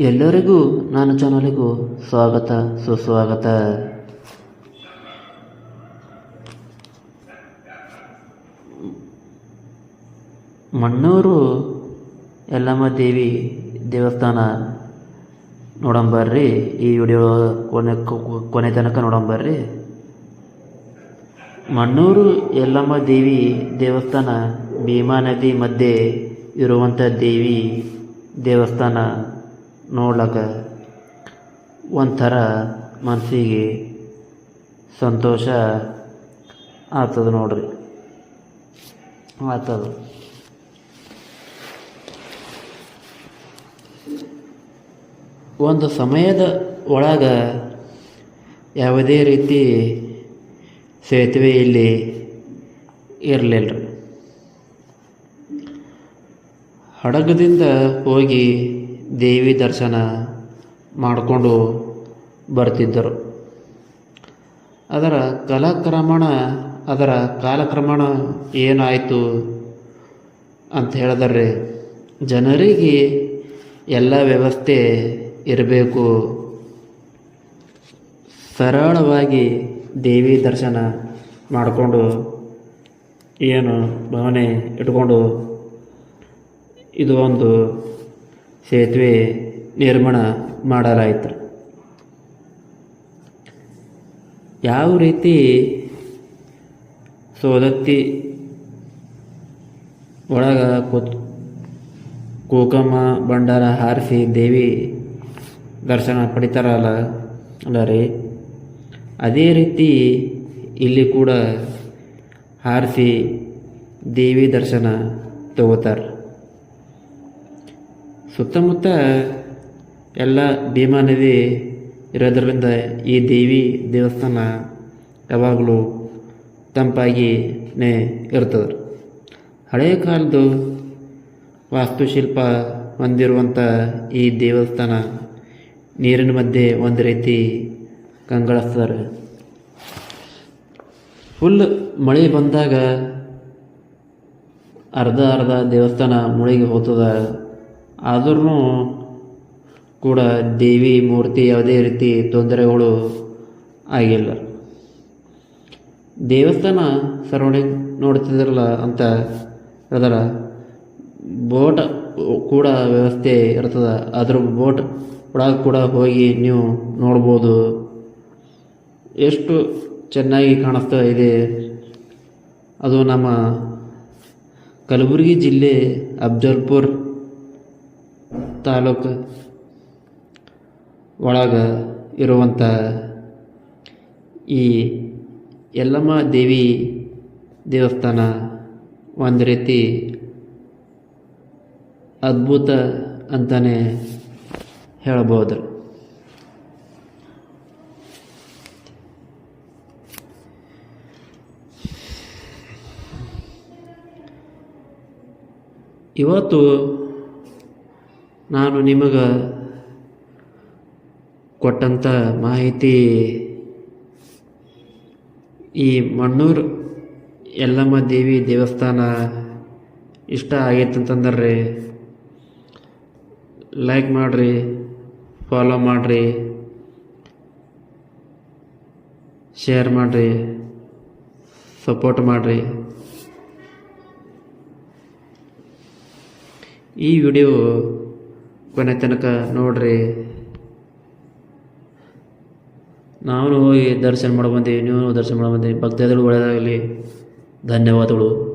ಎಲ್ಲರಿಗೂ, ನನ್ನ ಚಾನಲಿಗೂ ಸ್ವಾಗತ, ಸುಸ್ವಾಗತ. ಮಣ್ಣೂರು ಯಲ್ಲಮ್ಮ ದೇವಿ ದೇವಸ್ಥಾನ ನೋಡಂಬರ್ರಿ ಈ ವಿಡಿಯೋ ಕೊನೆ ಕೊನೆ ತನಕ ನೋಡಂಬರ್ರಿ ಮಣ್ಣೂರು ಯಲ್ಲಮ್ಮ ದೇವಿ ದೇವಸ್ಥಾನ ಭೀಮಾ ನದಿ ಮಧ್ಯೆ ಇರುವಂಥ ದೇವಿ ದೇವಸ್ಥಾನ. ನೋಡ್ಲಕ್ಕ ಒಂಥರ ಮನಸ್ಸಿಗೆ ಸಂತೋಷ ಆಗ್ತದೆ ನೋಡ್ರಿ. ಆತದ. ಒಂದು ಸಮಯದ ಒಳಗೆ ಯಾವುದೇ ರೀತಿ ಸೇತುವೆ ಇಲ್ಲಿ ಇರಲಿಲ್ಲ ಹಡಗದಿಂದ ಹೋಗಿ ದೇವಿ ದರ್ಶನ ಮಾಡಿಕೊಂಡು ಬರ್ತಿದ್ದರು. ಅದರ ಕಾಲಕ್ರಮಣ ಅದರ ಕಾಲಕ್ರಮಣ ಏನಾಯಿತು ಅಂತ ಹೇಳಿದ್ರೆ, ಜನರಿಗೆ ಎಲ್ಲ ವ್ಯವಸ್ಥೆ ಇರಬೇಕು. ಸರಳವಾಗಿ ದೇವಿ ದರ್ಶನ ಮಾಡಿಕೊಂಡು ಏನು ಭಾವನೆ ಇಟ್ಕೊಂಡು ಇದು ಒಂದು ಸೇತುವೆ ನಿರ್ಮಾಣ ಮಾಡಲಾಯಿತು. ಯಾವ ರೀತಿ ಸೋದತ್ತಿ ಒಳಗ ಕೂತ್ ಕುಕಮ ಭಂಡಾರ ಹಾರಿಸಿ ದೇವಿ ದರ್ಶನ ಪಡಿತಾರಲ್ಲ ಅಲ್ಲ ರೀ ಅದೇ ರೀತಿ ಇಲ್ಲಿ ಕೂಡ ಹಾರಿಸಿ ದೇವಿ ದರ್ಶನ ತಗೋತಾರೆ. ಸುತ್ತಮುತ್ತ ಎಲ್ಲ ಭೀಮಾ ನದಿ ಇರೋದ್ರಿಂದ ಈ ದೇವಿ ದೇವಸ್ಥಾನ ಯಾವಾಗಲೂ ತಂಪಾಗಿನೇ ಇರ್ತದೆ. ಹಳೆಯ ಕಾಲದ್ದು ವಾಸ್ತುಶಿಲ್ಪ ಹೊಂದಿರುವಂಥ ಈ ದೇವಸ್ಥಾನ ನೀರಿನ ಮಧ್ಯೆ ಒಂದು ರೀತಿ ಕಂಗಳಿಸ್ತಾರೆ. ಫುಲ್ ಮಳೆ ಬಂದಾಗ ಅರ್ಧ ಅರ್ಧ ದೇವಸ್ಥಾನ ಮುಳುಗಿ ಹೋಗ್ತದ. ಆದ್ರೂ ಕೂಡ ದೇವಿ ಮೂರ್ತಿ ಯಾವುದೇ ರೀತಿ ತೊಂದರೆಗಳು ಆಗಿಲ್ಲ. ದೇವಸ್ಥಾನ ಸರೌಂಡಿಂಗ್ ನೋಡ್ತಿದ್ರಲ್ಲ ಅಂತ ಹೇಳಿದ್ರೆ ಬೋಟ್ ಕೂಡ ವ್ಯವಸ್ಥೆ ಇರ್ತದೆ. ಅದ್ರ ಬೋಟ್ ಒಳಗೆ ಕೂಡ ಹೋಗಿ ನೀವು ನೋಡ್ಬೋದು. ಎಷ್ಟು ಚೆನ್ನಾಗಿ ಕಾಣಿಸ್ತಾ ಇದೆ. ಅದು ನಮ್ಮ ಕಲಬುರಗಿ ಜಿಲ್ಲೆ ಅಫ್ಜಲ್ಪುರ್ ತಾಲೂಕು ಒಳಗೆ ಇರುವಂಥ ಈ ಯಲ್ಲಮ್ಮ ದೇವಿ ದೇವಸ್ಥಾನ ಒಂದು ರೀತಿ ಅದ್ಭುತ ಅಂತಲೇ ಹೇಳ್ಬೋದು. ಇವತ್ತು ನಾನು ನಿಮಗೆ ಕೊಟ್ಟಂಥ ಮಾಹಿತಿ ಈ ಮಣ್ಣೂರು ಯಲ್ಲಮ್ಮ ದೇವಿ ದೇವಸ್ಥಾನ ಇಷ್ಟ ಆಗೈತೆ ಅಂತಂದ್ರೆ. ಲೈಕ್ ಮಾಡಿರಿ ಫಾಲೋ ಮಾಡಿರಿ ಶೇರ್ ಮಾಡಿರಿ ಸಪೋರ್ಟ್ ಮಾಡಿರಿ. ಈ ವಿಡಿಯೋ ಕೊನೆ ತನಕ ನೋಡ್ರಿ. ನಾವು ಹೋಗಿ ದರ್ಶನ ಮಾಡಿ ಬಂದೀವಿ ನೀವು ದರ್ಶನ ಮಾಡಿ ಬಂದೀವಿ ಭಕ್ತಾದಿಗಳು ಒಳ್ಳೆಯದಾಗಲಿ ಧನ್ಯವಾದಗಳು.